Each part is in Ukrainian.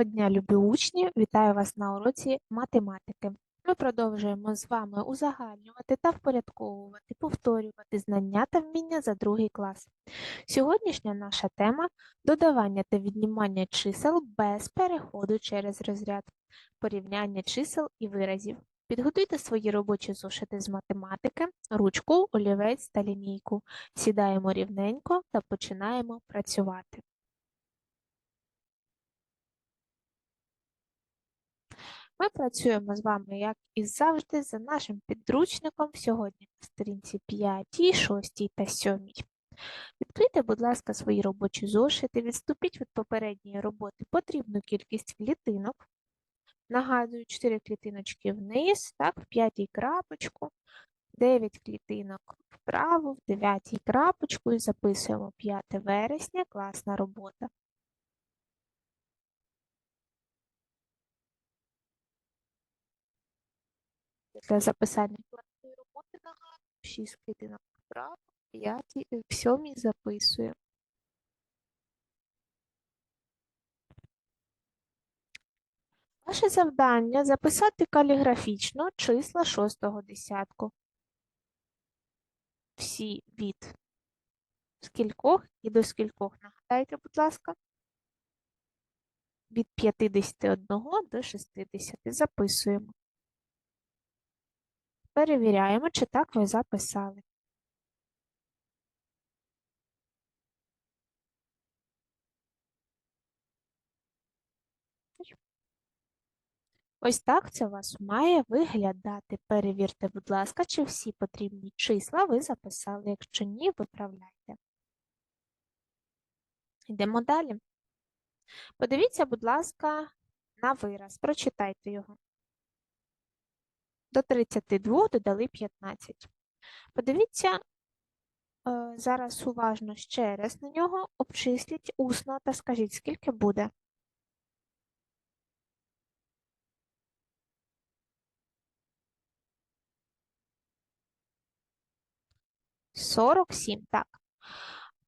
Доброго дня, любі учні! Вітаю вас на уроці математики. Ми продовжуємо з вами узагальнювати та впорядковувати, повторювати знання та вміння за другий клас. Сьогоднішня наша тема додавання та віднімання чисел без переходу через розряд, порівняння чисел і виразів. Підготуйте свої робочі зошити з математики, ручку, олівець та лінійку. Сідаємо рівненько та починаємо працювати. Ми працюємо з вами, як і завжди, за нашим підручником сьогодні на сторінці 5, 6 та 7. Відкрийте, будь ласка, свої робочі зошити, відступіть від попередньої роботи потрібну кількість клітинок. Нагадую, 4 клітиночки вниз, так, в п'ятій крапочку, 9 клітинок вправо, в дев'ятій крапочку і записуємо 5 вересня, класна робота. Для записання класної роботи нагадую, 6 клітинок вправо, 5, в 7 записую. Ваше завдання записати каліграфічно числа шостого десятку. Всі від скількох і до скількох нагадайте, будь ласка. Від 51 до 60 записуємо. Перевіряємо, чи так ви записали. Ось так це у вас має виглядати. Перевірте, будь ласка, чи всі потрібні числа ви записали. Якщо ні, виправляйте. Йдемо далі. Подивіться, будь ласка, на вираз. Прочитайте його. До 32 додали 15. Подивіться е, зараз уважно ще раз на нього, обчисліть усно та скажіть, скільки буде. Сорок сім, так.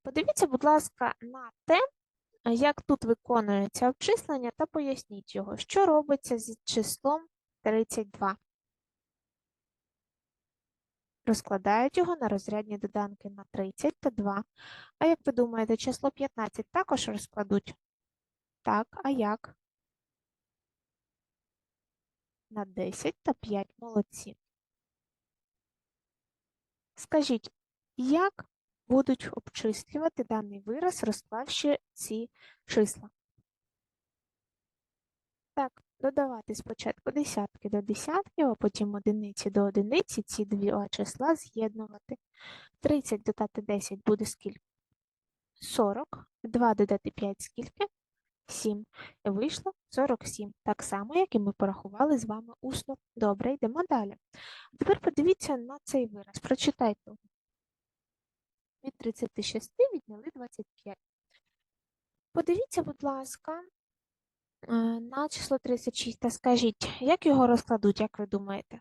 Подивіться, будь ласка, на те, як тут виконується обчислення, та поясніть його, що робиться з числом 32. Розкладають його на розрядні доданки на 30 та 2. А як ви думаєте, число 15 також розкладуть? Так, а як? На 10 та 5 молодці. Скажіть, як будуть обчислювати даний вираз, розклавши ці числа? Так, додавати спочатку десятки до десятків, а потім одиниці до одиниці, ці дві числа з'єднувати. 30 додати 10 буде скільки? 40. 2 додати 5 скільки? 7. І вийшло 47. Так само, як і ми порахували з вами усно. Добре, йдемо далі. Тепер подивіться на цей вираз. Прочитайте. Від 36 відняли 25. Подивіться, будь ласка, на число 36 та скажіть, як його розкладуть, як ви думаєте?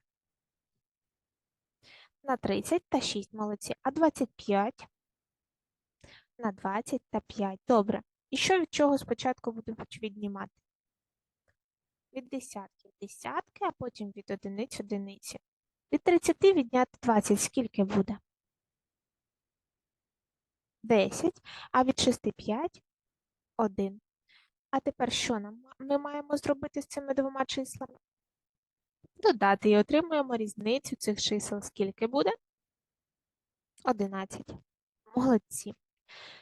На 30 та 6 молодці, а 25 на 20 та 5. Добре. І що від чого спочатку будуть віднімати? Від десятків десятки, а потім від одиниць одиниці. Від 30 відняти 20 скільки буде? 10, а від 6 5 – 1. А тепер що нам ми маємо зробити з цими двома числами? Додати і отримуємо різницю цих чисел. Скільки буде? 11. Молодці.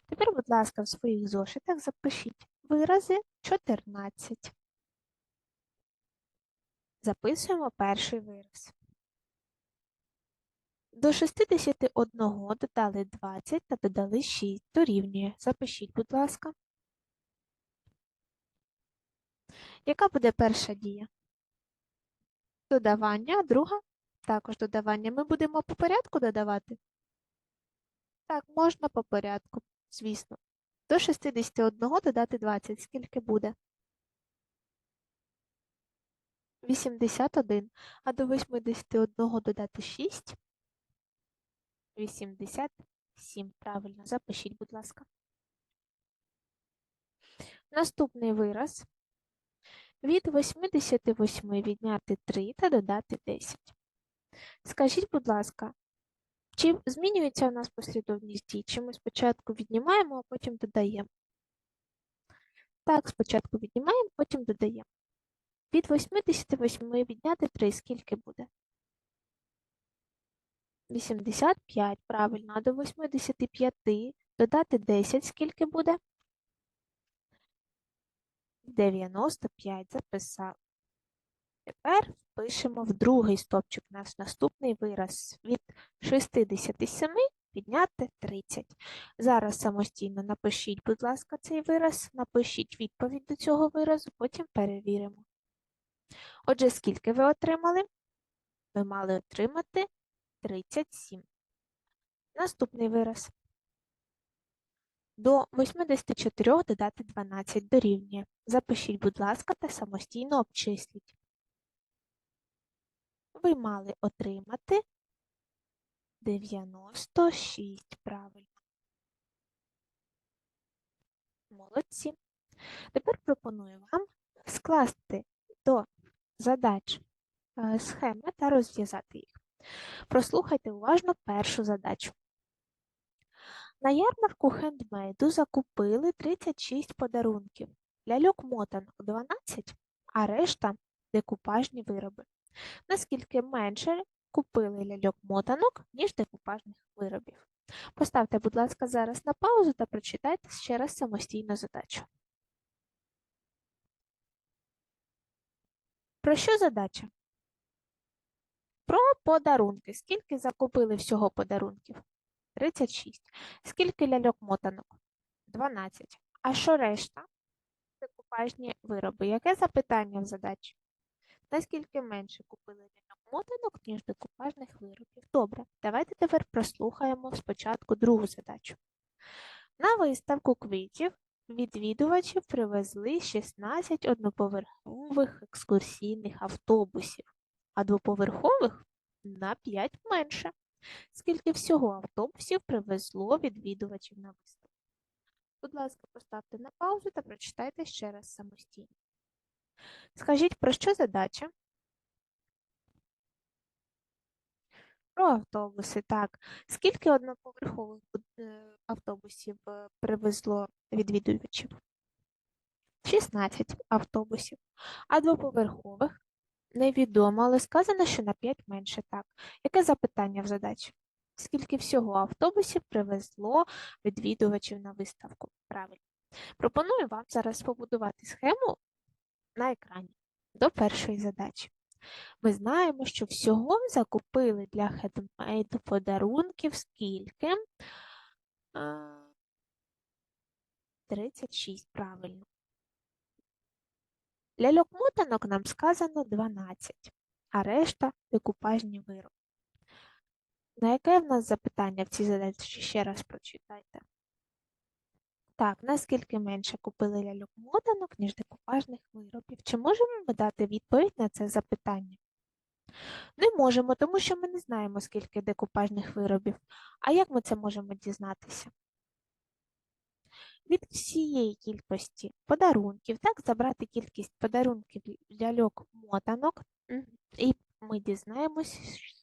Тепер, будь ласка, в своїх зошитах запишіть вирази 14. Записуємо перший вираз. До 61 додали 20 та додали 6. Дорівнює. Запишіть, будь ласка. Яка буде перша дія? Додавання, друга також додавання. Ми будемо по порядку додавати? Так, можна по порядку, звісно. До 61 додати 20. Скільки буде? 81. А до 81 додати 6. 87. Правильно, запишіть, будь ласка. Наступний вираз Від 88 відняти 3 та додати 10. Скажіть, будь ласка, чи змінюється у нас послідовність дій? Чи ми спочатку віднімаємо, а потім додаємо? Так, спочатку віднімаємо, потім додаємо. Від 88 відняти 3 скільки буде? 85, правильно. А до 85 додати 10 скільки буде? 95 записав. Тепер пишемо в другий стопчик наш наступний вираз. Від 67 підняти 30. Зараз самостійно напишіть, будь ласка, цей вираз, напишіть відповідь до цього виразу, потім перевіримо. Отже, скільки ви отримали? Ви мали отримати 37. Наступний вираз. До 84 додати 12 дорівнює. Запишіть, будь ласка, та самостійно обчисліть. Ви мали отримати 96, правильно. Молодці. Тепер пропоную вам скласти до задач е, схеми та розв'язати їх. Прослухайте уважно першу задачу. На ярмарку хендмейду закупили 36 подарунків. Ляльок мотанок 12, а решта декупажні вироби. Наскільки менше купили ляльок мотанок, ніж декупажних виробів. Поставте, будь ласка, зараз на паузу та прочитайте ще раз самостійно задачу. Про що задача? Про подарунки. Скільки закупили всього подарунків? 36. Скільки ляльок мотанок? 12. А що решта? Декупажні вироби. Яке запитання в задачі? Наскільки менше купили ляльок мотанок, ніж декупажних виробів? Добре, давайте тепер прослухаємо спочатку другу задачу. На виставку квітів відвідувачів привезли 16 одноповерхових екскурсійних автобусів, а двоповерхових на 5 менше. Скільки всього автобусів привезло відвідувачів на виставку? Будь ласка, поставте на паузу та прочитайте ще раз самостійно. Скажіть, про що задача? Про автобуси, так. Скільки одноповерхових е, автобусів е, привезло відвідувачів? 16 автобусів. А двоповерхових? Невідомо, але сказано, що на 5 менше так. Яке запитання в задачі? Скільки всього автобусів привезло відвідувачів на виставку? Правильно. Пропоную вам зараз побудувати схему на екрані до першої задачі. Ми знаємо, що всього закупили для хендмейду подарунків скільки? 36, правильно. Ляльок мотанок нам сказано 12, а решта декупажні вироби. На яке в нас запитання в цій задачі ще раз прочитайте? Так, наскільки менше купили ляльок мотанок, ніж декупажних виробів? Чи можемо ми дати відповідь на це запитання? Не можемо, тому що ми не знаємо, скільки декупажних виробів. А як ми це можемо дізнатися? Від всієї кількості подарунків, так, забрати кількість подарунків ляльок мотанок, і ми дізнаємось,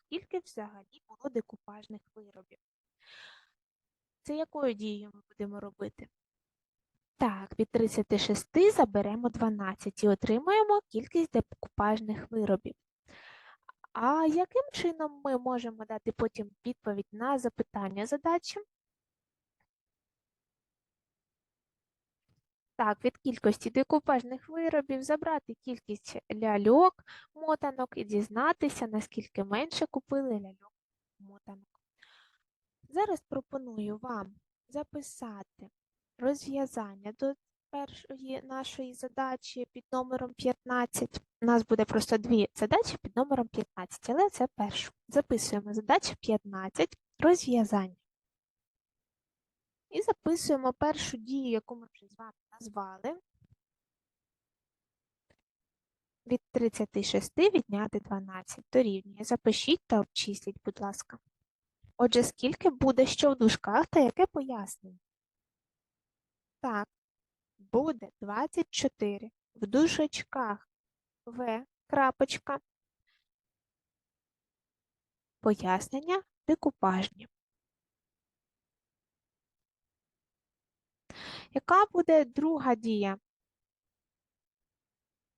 скільки взагалі було декупажних виробів. Це якою дією ми будемо робити? Так, від 36 заберемо 12 і отримаємо кількість декупажних виробів. А яким чином ми можемо дати потім відповідь на запитання задачі? Так, від кількості декупажних виробів забрати кількість ляльок, мотанок і дізнатися, наскільки менше купили ляльок мотанок. Зараз пропоную вам записати розв'язання до першої нашої задачі під номером 15. У нас буде просто дві задачі під номером 15, але це першу. Записуємо задачу 15, розв'язання. І записуємо першу дію, яку ми вже з вами назвали. Від 36 відняти 12 дорівнює. Запишіть та обчисліть, будь ласка. Отже, скільки буде що в дужках та яке пояснення? Так, буде 24. в дужечках В крапочка. Пояснення декупажні. Яка буде друга дія?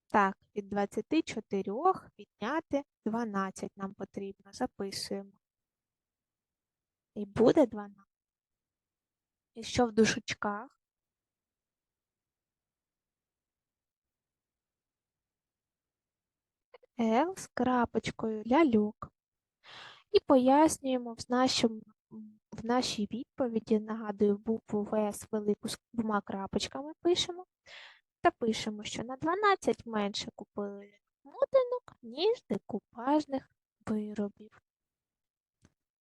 Так, від 24 відняти 12 нам потрібно. Записуємо. І буде 12. І що в дужечках? Л з крапочкою ляльок. І пояснюємо в, нашому, в нашій відповіді, нагадую, букву ВС велику з двома крапочками пишемо. Та пишемо, що на 12 менше купили мотинок, ніж декупажних виробів.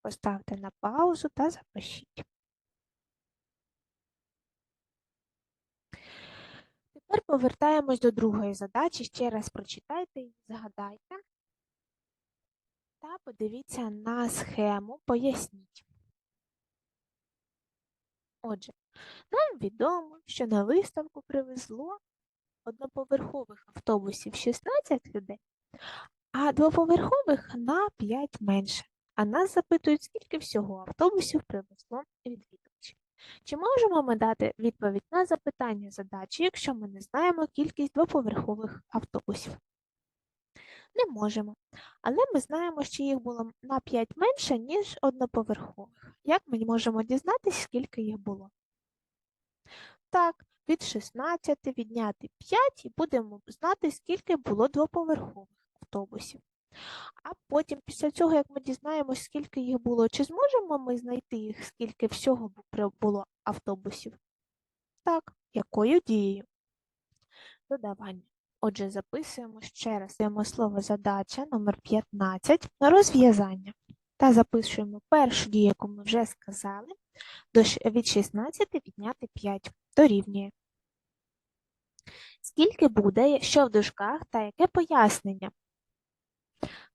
Поставте на паузу та запишіть. Тепер повертаємось до другої задачі. Ще раз прочитайте і згадайте. Та подивіться на схему, поясніть. Отже, нам відомо, що на виставку привезло одноповерхових автобусів 16 людей, а двоповерхових на 5 менше. А нас запитують, скільки всього автобусів привезло відвідувачів. Чи можемо ми дати відповідь на запитання задачі, якщо ми не знаємо кількість двоповерхових автобусів? Не можемо. Але ми знаємо, що їх було на 5 менше, ніж одноповерхових. Як ми можемо дізнатися, скільки їх було? Так, від 16 відняти 5 і будемо знати, скільки було двоповерхових автобусів. А потім, після цього, як ми дізнаємося, скільки їх було, чи зможемо ми знайти їх, скільки всього було автобусів? Так, якою дією? Додавання. Отже, записуємо ще раз Даємо слово задача номер 15 на розв'язання. Та записуємо першу дію, яку ми вже сказали, від 16 відняти 5 дорівнює. Скільки буде, що в дужках та яке пояснення?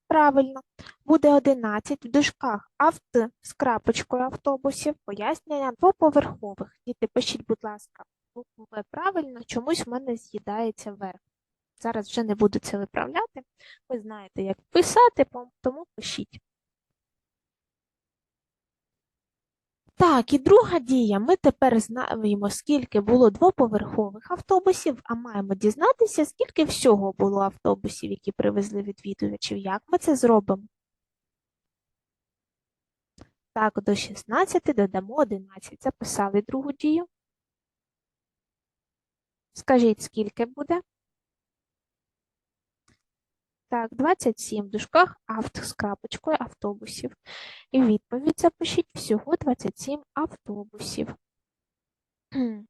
Правильно, буде 11 в дужках авто з крапочкою автобусів, пояснення двоповерхових. Діти, пишіть, будь ласка, букву В правильно, чомусь в мене з'їдається верх. Зараз вже не буду це виправляти. Ви знаєте, як писати, тому пишіть. Так, і друга дія. Ми тепер знаємо, скільки було двоповерхових автобусів, а маємо дізнатися, скільки всього було автобусів, які привезли відвідувачів. Як ми це зробимо? Так, до 16 додамо 11. Записали другу дію. Скажіть, скільки буде? Так, 27 в дужках авто з крапочкою автобусів. І відповідь запишіть всього 27 автобусів.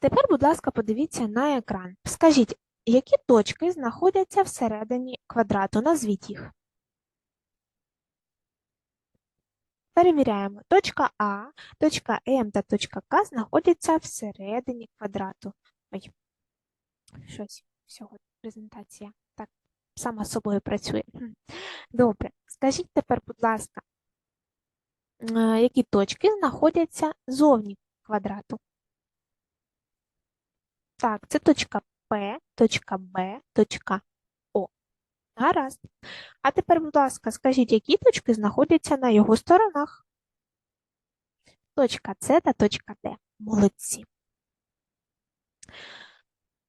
Тепер, будь ласка, подивіться на екран. Скажіть, які точки знаходяться всередині квадрату? Назвіть їх. Перевіряємо. Точка А, точка М та точка К знаходяться всередині квадрату. Ой, щось сьогодні презентація. Так, сама собою працює. Добре. Скажіть тепер, будь ласка, які точки знаходяться зовні квадрату? Так, це точка П, точка Б, точка Гаразд. А тепер, будь ласка, скажіть, які точки знаходяться на його сторонах? Точка С та точка Д. Молодці.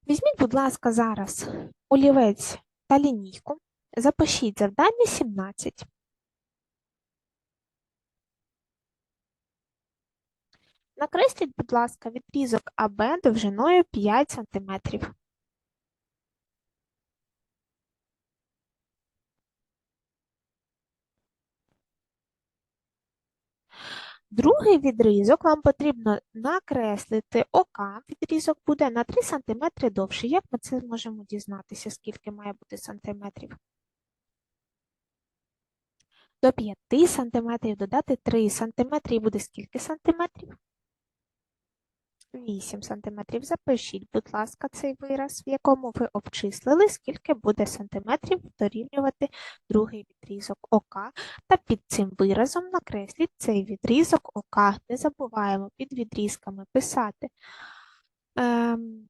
Візьміть, будь ласка, зараз олівець та лінійку. Запишіть завдання 17. Накресліть, будь ласка, відрізок АБ довжиною 5 см. Другий відрізок вам потрібно накреслити ока. Відрізок буде на 3 см довший. Як ми це можемо дізнатися, скільки має бути сантиметрів? До 5 см додати 3 см і буде скільки сантиметрів? 8 сантиметрів. Запишіть, будь ласка, цей вираз, в якому ви обчислили, скільки буде сантиметрів дорівнювати другий відрізок ока. Та під цим виразом накресліть цей відрізок ока. Не забуваємо під відрізками писати ем,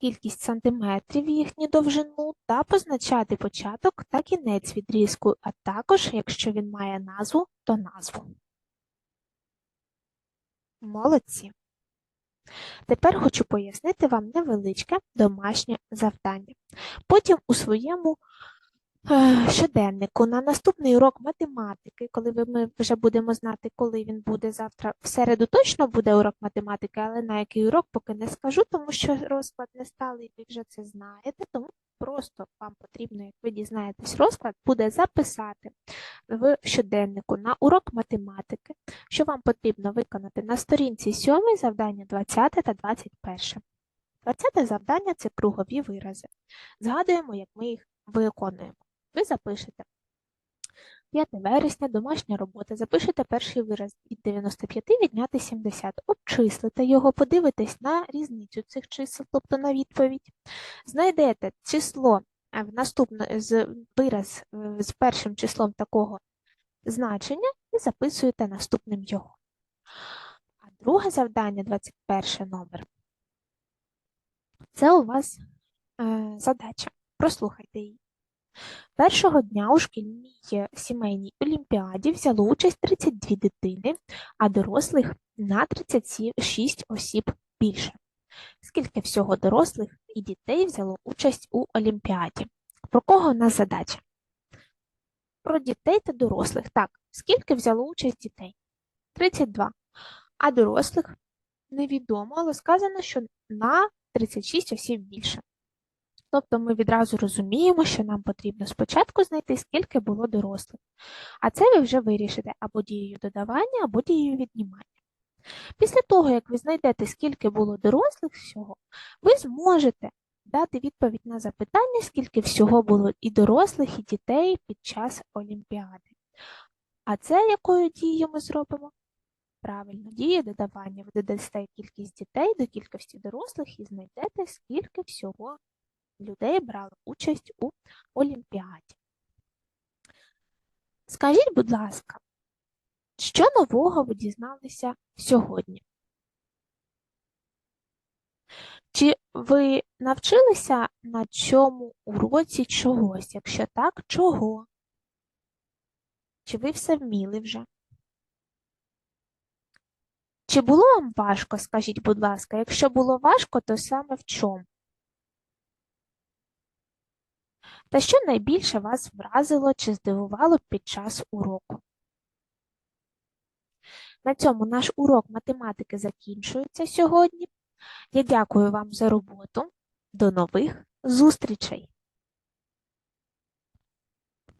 кількість сантиметрів їхню довжину та позначати початок та кінець відрізку, а також, якщо він має назву, то назву. Молодці. Тепер хочу пояснити вам невеличке домашнє завдання. Потім у своєму щоденнику на наступний урок математики, коли ми вже будемо знати, коли він буде завтра, в середу точно буде урок математики, але на який урок поки не скажу, тому що розклад не сталий, ви вже це знаєте, тому просто вам потрібно, як ви дізнаєтесь розклад, буде записати в щоденнику на урок математики, що вам потрібно виконати на сторінці 7 завдання 20 та 21. 20 завдання це кругові вирази. Згадуємо, як ми їх виконуємо. Ви запишете 5 вересня, домашня робота. Запишете перший вираз від 95 відняти 70. Обчислите його, подивитесь на різницю цих чисел, тобто на відповідь. Знайдете число е, в наступне з вираз е, з першим числом такого значення і записуєте наступним його. А друге завдання, 21 номер. Це у вас е, задача. Прослухайте її. Першого дня у шкільній е, сімейній олімпіаді взяло участь 32 дитини, а дорослих на 36 осіб більше. Скільки всього дорослих і дітей взяло участь у олімпіаді? Про кого у нас задача? Про дітей та дорослих. Так, скільки взяло участь дітей? 32. А дорослих невідомо, але сказано, що на 36 осіб більше. Тобто ми відразу розуміємо, що нам потрібно спочатку знайти, скільки було дорослих. А це ви вже вирішите або дією додавання, або дією віднімання. Після того, як ви знайдете, скільки було дорослих всього, ви зможете дати відповідь на запитання, скільки всього було і дорослих, і дітей під час Олімпіади. А це якою дією ми зробимо? Правильно, діє додавання. Ви додасте кількість дітей до кількості дорослих і знайдете, скільки всього людей брало участь у Олімпіаді. Скажіть, будь ласка, що нового ви дізналися сьогодні? Чи ви навчилися на цьому уроці чогось? Якщо так, чого? Чи ви все вміли вже? Чи було вам важко, скажіть, будь ласка, якщо було важко, то саме в чому? Та що найбільше вас вразило чи здивувало під час уроку? На цьому наш урок математики закінчується сьогодні. Я дякую вам за роботу. До нових зустрічей!